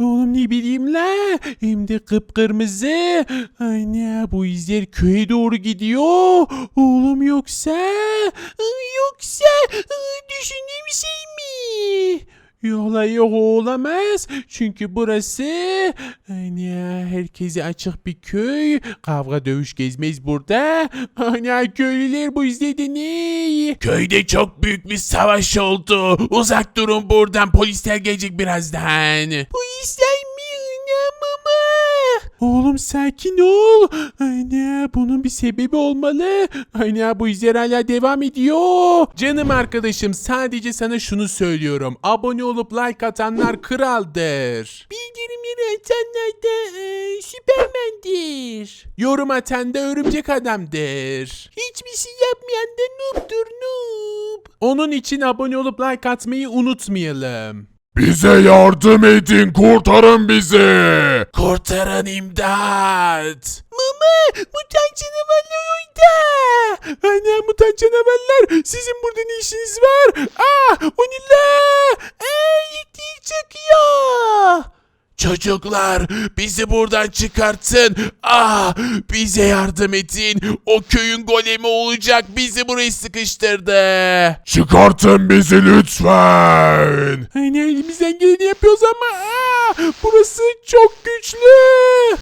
Oğlum ne bileyim la. Hem de kıpkırmızı. Ana bu izler köye doğru gidiyor. Oğlum yoksa. Yoksa düşündüğüm şey? Yola olamaz. Çünkü burası ana herkese açık bir köy. Kavga dövüş gezmez burada. Ana köylüler bu izledi ne? Köyde çok büyük bir savaş oldu. Uzak durun buradan polisler gelecek birazdan. Polisler. Oğlum sakin ol. Ana bunun bir sebebi olmalı. Ana bu izler hala devam ediyor. Canım arkadaşım sadece sana şunu söylüyorum. Abone olup like atanlar kraldır. Bildirimleri atanlar da e, süpermendir. Yorum atan da örümcek adamdır. Hiçbir şey yapmayan da noob'dur noob. Onun için abone olup like atmayı unutmayalım. Bize yardım edin, kurtarın bizi. Kurtarın imdat. Mama mutant canavarlar orada. Ana mutant canavarlar sizin burada ne işiniz var? Ah o Çocuklar bizi buradan çıkartın. Ah bize yardım edin. O köyün golemi olacak bizi buraya sıkıştırdı. Çıkartın bizi lütfen. Hani elimizden geleni yapıyoruz ama aa, burası çok güçlü.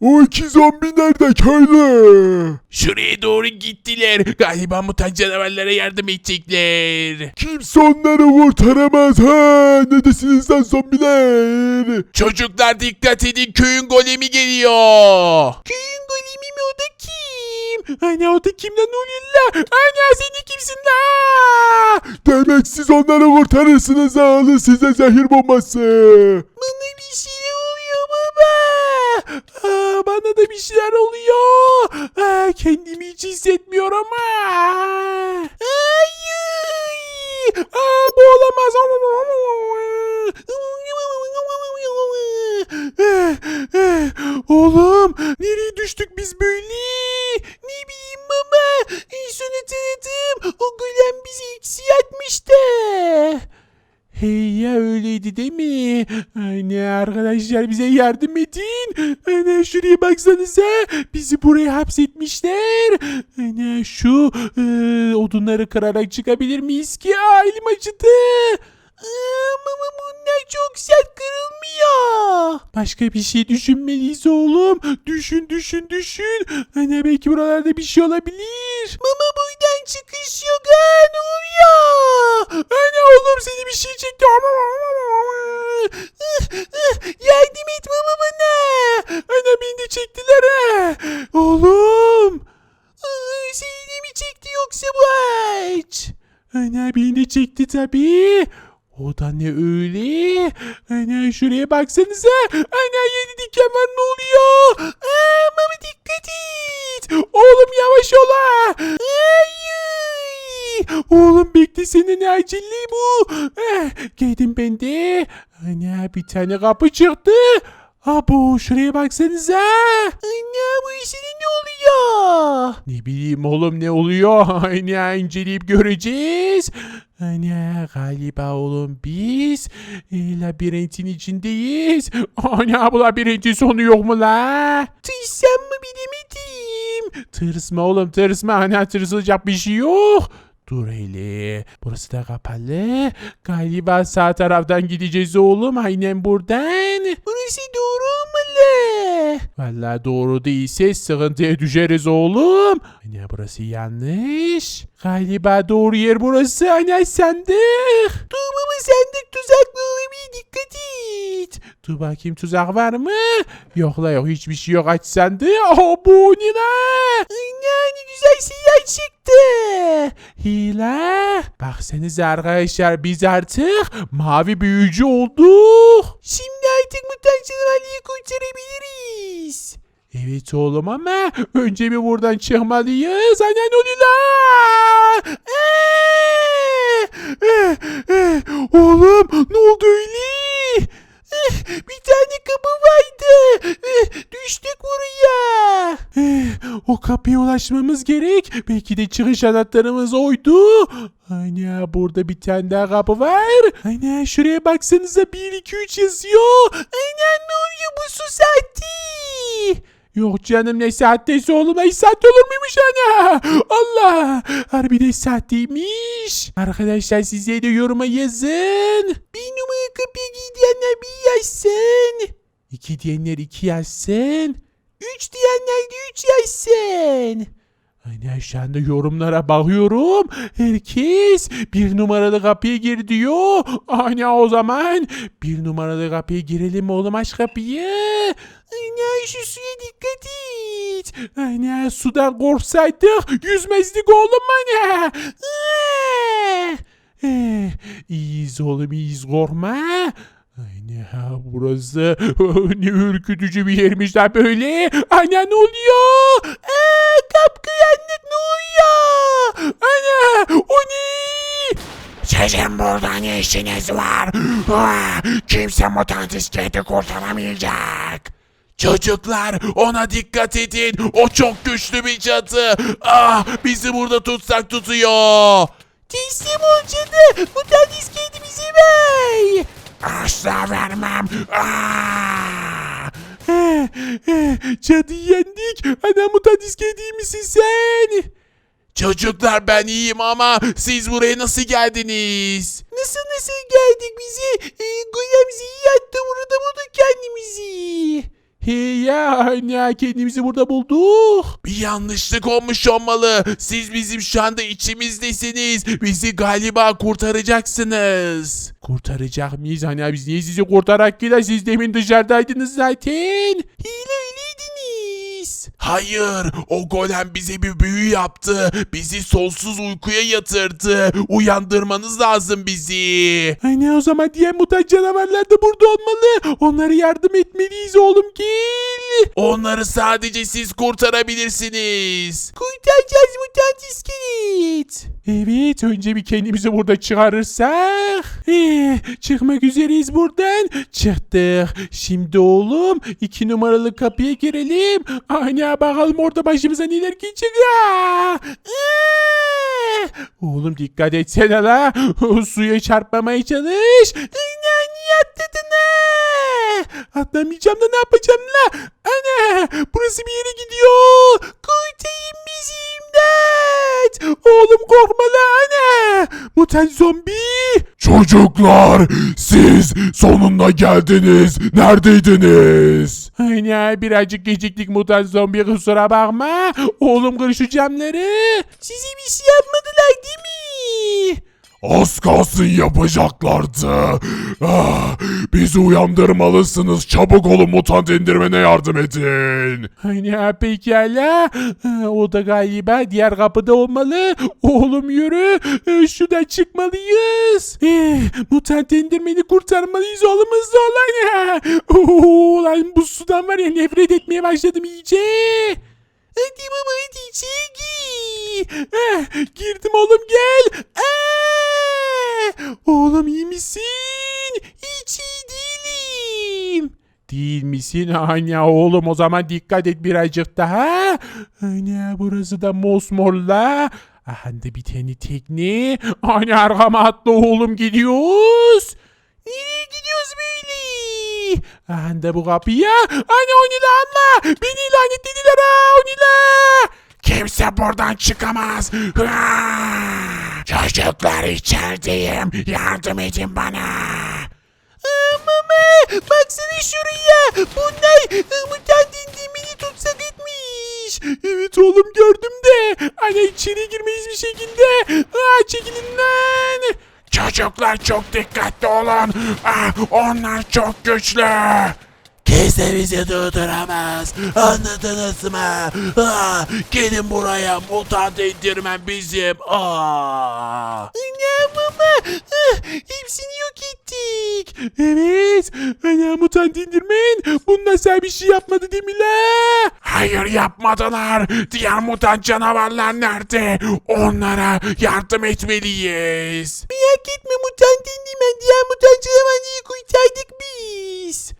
O iki zombi nerede köylü? Şuraya doğru gittiler. Galiba mutant canavarlara yardım edecekler. Kimse onları kurtaramaz ha. Ne desiniz lan zombiler? Çocuklar dikkat edin köyün golemi geliyor. Köyün golemi mi o da kim? Ana o da kim lan oluyor la? Ana sen de kimsin la? Demek siz onları kurtarırsınız ha. Alın size zehir bombası. Bana bir şey oluyor baba. Aa, bana da bir şeyler oluyor. Aa, kendimi hiç hissetmiyorum. Aa. Ay. Aa, bu olamaz. Oğlum nereye düştük biz böyle? Ne bileyim baba. En son hatırladım. O golem bizi eksi atmıştı. Hey ya öyleydi değil mi? Anne arkadaşlar bize yardım edin. Anne şuraya baksanıza. Bizi buraya hapsetmişler. Anne şu e, odunları kırarak çıkabilir miyiz ki? Aa, elim acıdı. Ama bunlar çok sert kırılmıyor. Başka bir şey düşünmeliyiz oğlum. Düşün düşün düşün. Anne belki buralarda bir şey olabilir. Mama buradan çıkış yok ha ne oluyor? Anne oğlum seni bir şey çekti. Yardım et baba bana. Anne beni çektiler ha. Oğlum. Seni mi çekti yoksa bu ağaç? Ana beni çekti tabii. O da ne öyle? Ana şuraya baksanıza. Ana yedi diken var ne oluyor? Aa, mama dikkat et. Oğlum yavaş ol ha. Oğlum bekle senin acilli bu. Eh, geldim ben de. Ana bir tane kapı çıktı. Abo şuraya baksanıza. Anne bu işin ne oluyor? Ne bileyim oğlum ne oluyor? Anne inceleyip göreceğiz. Anne galiba oğlum biz e, labirentin içindeyiz. Anne bu labirentin sonu yok mu la? Tırsam mı bilemedim. Tırsma oğlum tırsma. Anne tırsılacak bir şey yok. Dur hele. Burası da kapalı. Galiba sağ taraftan gideceğiz oğlum. Aynen buradan. Burası doğru olmalı. Valla doğru değilse sıkıntıya düşeriz oğlum. Anne burası yanlış. Galiba doğru yer burası. Anne sandık. Dur sandık tuzaklı olabilir. Dikkat et. Dur bakayım tuzak var mı? Yok la yok hiçbir şey yok aç sandığı. Oh bu ne la? Anne ne güzel şeyler çıktı. Hile. Baksanıza arkadaşlar biz artık mavi büyücü olduk. Şimdi artık mutant canavarları kurtarabiliriz. Evet oğlum ama önce bir buradan çıkmalıyız. Anne ne oluyor la? Ee! Ee! Ee! Oğlum ne oldu öyle? Bir tane kapı vardı. Eh, Düştük buraya. Eh, O kapıya ulaşmamız gerek. Belki de çıkış anahtarımız oydu. Ana burada bir tane daha kapı var. Ana şuraya baksanıza 1 2 3 yazıyor. Ana ne oluyor bu su saati? Yok canım ne saatteyse oğlum ne saat olur muymuş ana? Allah harbiden saatteymiş. Arkadaşlar size de yoruma yazın. Bir numara kapıya gidenler bir yazsın. İki diyenler iki yazsın. Üç diyenler de üç yazsın. Şu anda yorumlara bakıyorum. Herkes bir numaralı kapıya gir diyor. Aynen o zaman bir numaralı kapıya girelim oğlum aç kapıyı. Aynen şu suya dikkat et. Aynen sudan korksaydık yüzmezdik oğlum hani. Eh, İyiyiz oğlum iyiyiz korkma. Ha burası ne ürkütücü bir yermiş böyle. Aynen ne oluyor? Eee kapkaranlık ne oluyor? Ana o ne? Sizin burada ne işiniz var? Ah, Kimse mutant iskeleti kurtaramayacak. Çocuklar ona dikkat edin. O çok güçlü bir cadı. Ah bizi burada tutsak tutuyor. Teslim ol cadı. Mutant iskeleti bize ver. Asla vermem. Ah! Cadı yendik. Ana iyi misin sen? Çocuklar ben iyiyim ama siz buraya nasıl geldiniz? Nasıl nasıl geldik bizi? E, Goyam iyi yattı burada bulduk kendimizi. Ya anne kendimizi burada bulduk. Bir yanlışlık olmuş olmalı. Siz bizim şu anda içimizdesiniz. Bizi galiba kurtaracaksınız. Kurtaracak mıyız? Hani biz niye sizi kurtarak gider? Siz demin dışarıdaydınız zaten. Hile. Hayır, o golem bize bir büyü yaptı. Bizi sonsuz uykuya yatırdı. Uyandırmanız lazım bizi. Aynen o zaman diğer mutant canavarlar da burada olmalı. Onlara yardım etmeliyiz oğlum gel. Onları sadece siz kurtarabilirsiniz. Kurtaracağız mutant iskelet. Evet önce bir kendimizi burada çıkarırsak. Eh, çıkmak üzereyiz buradan. Çıktık. Şimdi oğlum iki numaralı kapıya girelim. Ana bakalım orada başımıza neler gelecek ha. Eh, Oğlum dikkat etsene la. Suya çarpmamaya çalış. Niye atladın ha? Atlamayacağım da ne yapacağım la? Ana burası bir yere gidiyor. Kurtarın bizi imdat. Oğlum korkma ana. Mutant zombi. Çocuklar siz sonunda geldiniz. Neredeydiniz? Ana birazcık geciktik mutant zombi kusura bakma. Oğlum kır şu camları. Size bir şey yapmadılar değil mi? Az kalsın yapacaklardı. Ah, bizi uyandırmalısınız. Çabuk olun mutant indirmene yardım edin. Hani pekala. Ha, O da galiba diğer kapıda olmalı. Oğlum yürü. Ee, Şuradan çıkmalıyız. Eh, mutant indirmeni kurtarmalıyız oğlum hızlı olan. Oo, lan bu sudan var ya nefret etmeye başladım iyice. Hadi baba hadi içeri gir. Girdim oğlum gel. Eh, oğlum iyi misin? Hiç iyi değilim. Değil misin? Anne oğlum o zaman dikkat et birazcık daha. Anne burası da mosmorla. Aha da bir tane tekne. Anne arkama atla oğlum gidiyoruz. Nereye gidiyoruz böyle? Aha da bu kapıya. Anne o ne lan la? Beni lanetlediler ha o ne la? Kimse buradan çıkamaz. Ah! Çocuklar içerideyim. Yardım edin bana. Mama baksana şuraya. Bunlar mutant indimini tutsak etmiş. Evet oğlum gördüm de. Hani içeri girmeyiz bir şekilde. Aa, çekilin lan. Çocuklar çok dikkatli olun. Ah, onlar çok güçlü. Kimse bizi durduramaz. Anladınız mı? Ah, gelin buraya. Mutant indirmen bizim. Aa. Anne mama. Ah, hepsini yok ettik. Evet. Anne mutant indirmen. Bunlar sen bir şey yapmadı değil mi la? Hayır yapmadılar. Diğer mutant canavarlar nerede? Onlara yardım etmeliyiz. Merak etme mutant indirmen. Diğer mutant canavarları kurtardık biz.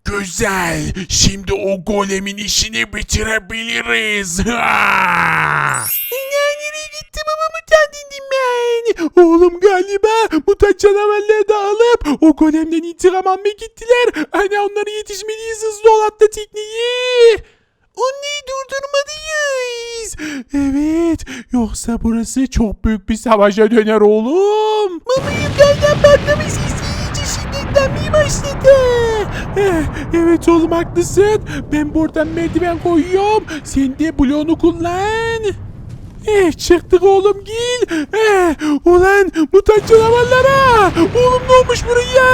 Güzel. Şimdi o golemin işini bitirebiliriz. Nereye gitti baba mutant indim ben. Oğlum galiba mutant canavarları da alıp o golemden intikam almaya gittiler. Hani onları yetişmeliyiz hızlı ol atla tekneyi. Onları durdurmalıyız. Evet yoksa burası çok büyük bir savaşa döner oğlum. Mama yukarıdan patlama sesi şiddetlenmeye başladı. Eh, Evet oğlum haklısın. Ben buradan merdiven koyuyorum. Sen de bloğunu kullan. Eh çıktık oğlum gel. Eh ulan mutant canavarlara. Oğlum ne olmuş buraya?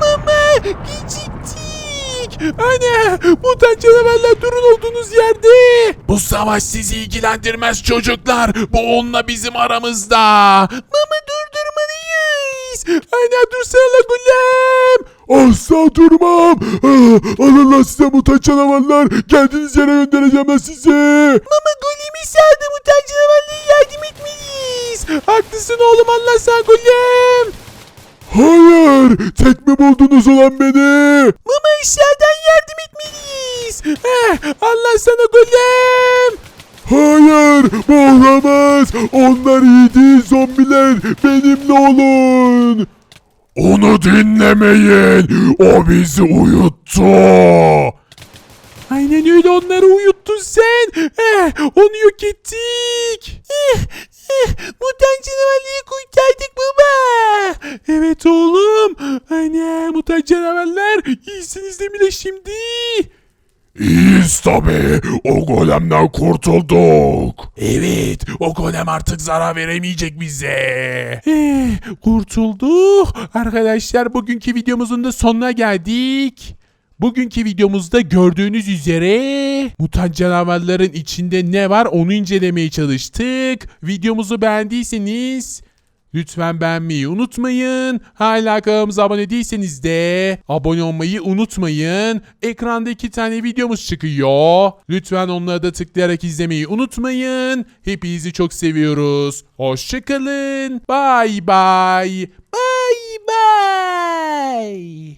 Mama geciktik. Anne mutant canavarlar durun olduğunuz yerde. Bu savaş sizi ilgilendirmez çocuklar. Bu onunla bizim aramızda. Mama durdurmalıyız. Anne dursana. Asla durmam. Alın lan size mutant canavarlar. Geldiğiniz yere göndereceğim ben sizi. Mama golemi sağdı mutant canavarlara yardım etmeliyiz. Haklısın oğlum Allah sağ gülüm. Hayır. Tek mi buldunuz ulan beni? Mama aşağıdan yardım etmeliyiz. Eh, Allah sana gülüm. Hayır. Bu olamaz. Onlar iyi değil zombiler. Benimle olun. Onu dinlemeyin. O bizi uyuttu. Aynen öyle onları uyuttun sen. Eh, onu yok ettik. Eh, eh, mutant canavarları kurtardık baba. Evet oğlum. Aynen mutant canavarlar. İyisiniz değil şimdi? İyiyiz tabi. O golemden kurtulduk. Evet, o golem artık zarar veremeyecek bize. Eh, kurtulduk. Arkadaşlar bugünkü videomuzun da sonuna geldik. Bugünkü videomuzda gördüğünüz üzere mutant canavarların içinde ne var onu incelemeye çalıştık. Videomuzu beğendiyseniz lütfen beğenmeyi unutmayın. Hala kanalımıza abone değilseniz de abone olmayı unutmayın. Ekranda iki tane videomuz çıkıyor. Lütfen onları da tıklayarak izlemeyi unutmayın. Hepinizi çok seviyoruz. Hoşçakalın. Bye bye. Bye bye.